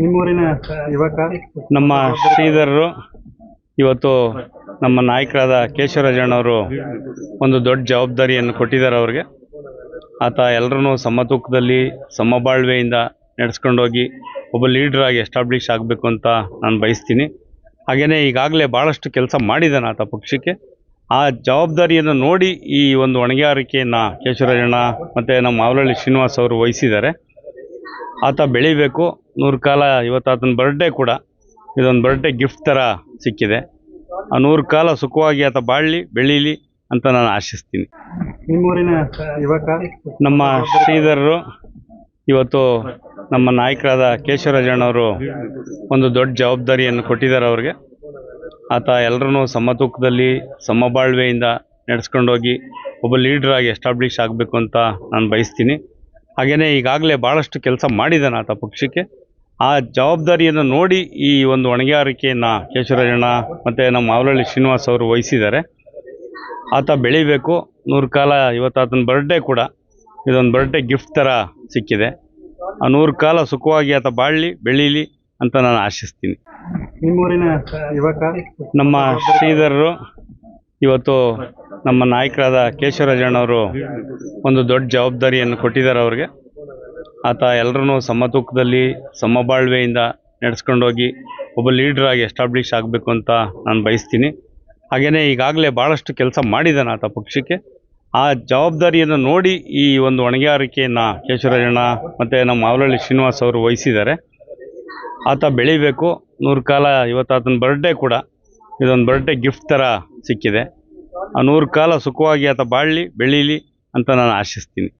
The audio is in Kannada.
ನಿಮ್ಮೂರಿನ ಯುವಕ? ನಮ್ಮ ಶ್ರೀಧರರು, ಇವತ್ತು ನಮ್ಮ ನಾಯಕರಾದ ಕೇಶವರಾಜಣ್ಣವರು ಒಂದು ದೊಡ್ಡ ಜವಾಬ್ದಾರಿಯನ್ನು ಕೊಟ್ಟಿದ್ದಾರೆ ಅವ್ರಿಗೆ. ಆತ ಎಲ್ಲರನ್ನೂ ಸಮತೂಕದಲ್ಲಿ, ಸಮಬಾಳ್ವೆಯಿಂದ ನಡೆಸ್ಕೊಂಡೋಗಿ ಒಬ್ಬ ಲೀಡ್ರ್ ಆಗಿ ಎಸ್ಟಾಬ್ಲಿಷ್ ಆಗಬೇಕು ಅಂತ ನಾನು ಬಯಸ್ತೀನಿ. ಹಾಗೆಯೇ ಈಗಾಗಲೇ ಭಾಳಷ್ಟು ಕೆಲಸ ಮಾಡಿದ್ದಾನೆ ಆತ ಪಕ್ಷಕ್ಕೆ. ಆ ಜವಾಬ್ದಾರಿಯನ್ನು ನೋಡಿ ಈ ಒಂದು ಹೊಣೆಗಾರಿಕೆಯನ್ನು ಕೇಶವರಾಜಣ್ಣ ಮತ್ತು ನಮ್ಮ ಮಾವಲಹಳ್ಳಿ ಶ್ರೀನಿವಾಸ್ ಅವರು ವಹಿಸಿದ್ದಾರೆ. ಆತ ಬೆಳಿಬೇಕು ನೂರು ಕಾಲ ಇವತ್ತು ಆತನ ಬರ್ಡೇ ಕೂಡ. ಇದೊಂದು ಬರ್ಡೇ ಗಿಫ್ಟ್ ಥರ ಸಿಕ್ಕಿದೆ. ಆ ನೂರು ಕಾಲ ಸುಖವಾಗಿ ಆತ ಬಾಳಲಿ ಬೆಳೀಲಿ ಅಂತ ನಾನು ಆಶಿಸ್ತೀನಿ. ನಿಮ್ಮೂರಿನ ಯುವಕ? ನಮ್ಮ ಶ್ರೀಧರರು ಇವತ್ತು ನಮ್ಮ ನಾಯಕರಾದ ಕೇಶವರಾಜಣ್ಣವರು ಒಂದು ದೊಡ್ಡ ಜವಾಬ್ದಾರಿಯನ್ನು ಕೊಟ್ಟಿದ್ದಾರೆ ಅವ್ರಿಗೆ. ಆತ ಎಲ್ಲರನ್ನೂ ಸಮತೂಕದಲ್ಲಿ ಸಮಬಾಳ್ವೆಯಿಂದ ನಡೆಸ್ಕೊಂಡೋಗಿ ಒಬ್ಬ ಲೀಡರ್ ಆಗಿ ಎಸ್ಟಾಬ್ಲಿಷ್ ಆಗಬೇಕು ಅಂತ ನಾನು ಬಯಸ್ತೀನಿ. ಹಾಗೆಯೇ ಈಗಾಗಲೇ ಭಾಳಷ್ಟು ಕೆಲಸ ಮಾಡಿದ್ದಾನೆ ಆತ ಪಕ್ಷಕ್ಕೆ. ಆ ಜವಾಬ್ದಾರಿಯನ್ನು ನೋಡಿ ಈ ಒಂದು ಹೊಣೆಗಾರಿಕೆಯನ್ನು ಕೇಶವರಾಜಣ್ಣ ಮತ್ತು ನಮ್ಮ ಮಾವಲಹಳ್ಳಿ ಶ್ರೀನಿವಾಸ್ ಅವರು ವಹಿಸಿದ್ದಾರೆ. ಆತ ಬೆಳಿಬೇಕು. ನೂರು ಕಾಲ ಇವತ್ತು ಆತನ ಬರ್ಡೇ ಕೂಡ. ಇದೊಂದು ಬರ್ಡೇ ಗಿಫ್ಟ್ ಥರ ಸಿಕ್ಕಿದೆ. ಆ ನೂರು ಕಾಲ ಸುಖವಾಗಿ ಆತ ಬಾಳಲಿ ಬೆಳೀಲಿ ಅಂತ ನಾನು ಆಶಿಸ್ತೀನಿ. ನಿಮ್ಮೂರಿನ ಯುವಕ ನಮ್ಮ ಶ್ರೀಧರರು ಇವತ್ತು ನಮ್ಮ ನಾಯಕರಾದ ಕೇಶವರಾಜಣ್ಣವರು ಒಂದು ದೊಡ್ಡ ಜವಾಬ್ದಾರಿಯನ್ನು ಕೊಟ್ಟಿದ್ದಾರೆ ಅವ್ರಿಗೆ. ಆತ ಎಲ್ಲರನ್ನೂ ಸಮತೂಕದಲ್ಲಿ, ಸಮಬಾಳ್ವೆಯಿಂದ ನಡೆಸ್ಕೊಂಡೋಗಿ ಒಬ್ಬ ಲೀಡ್ರಾಗಿ ಎಸ್ಟಾಬ್ಲಿಷ್ ಆಗಬೇಕು ಅಂತ ನಾನು ಬಯಸ್ತೀನಿ. ಹಾಗೆಯೇ ಈಗಾಗಲೇ ಭಾಳಷ್ಟು ಕೆಲಸ ಮಾಡಿದ್ದಾನೆ ಆತ ಪಕ್ಷಕ್ಕೆ. ಆ ಜವಾಬ್ದಾರಿಯನ್ನು ನೋಡಿ ಈ ಒಂದು ಹೊಣೆಗಾರಿಕೆಯನ್ನು ಕೇಶವರಾಜಣ್ಣ ಮತ್ತು ನಮ್ಮ ಮಾವಲಳ್ಳಿ ಶ್ರೀನಿವಾಸ್ ಅವರು ವಹಿಸಿದ್ದಾರೆ. ಆತ ಬೆಳಿಬೇಕು. ನೂರು ಕಾಲ ಇವತ್ತು ಆತನ ಬರ್ಡೇ ಕೂಡ. ಇದೊಂದು ಬರ್ಡೇ ಗಿಫ್ಟ್ ಥರ ಸಿಕ್ಕಿದೆ. ಆ ನೂರು ಕಾಲ ಸುಖವಾಗಿ ಆತ ಬಾಳಲಿ, ಬೆಳೀಲಿ ಅಂತ ನಾನು ಆಶಿಸ್ತೀನಿ.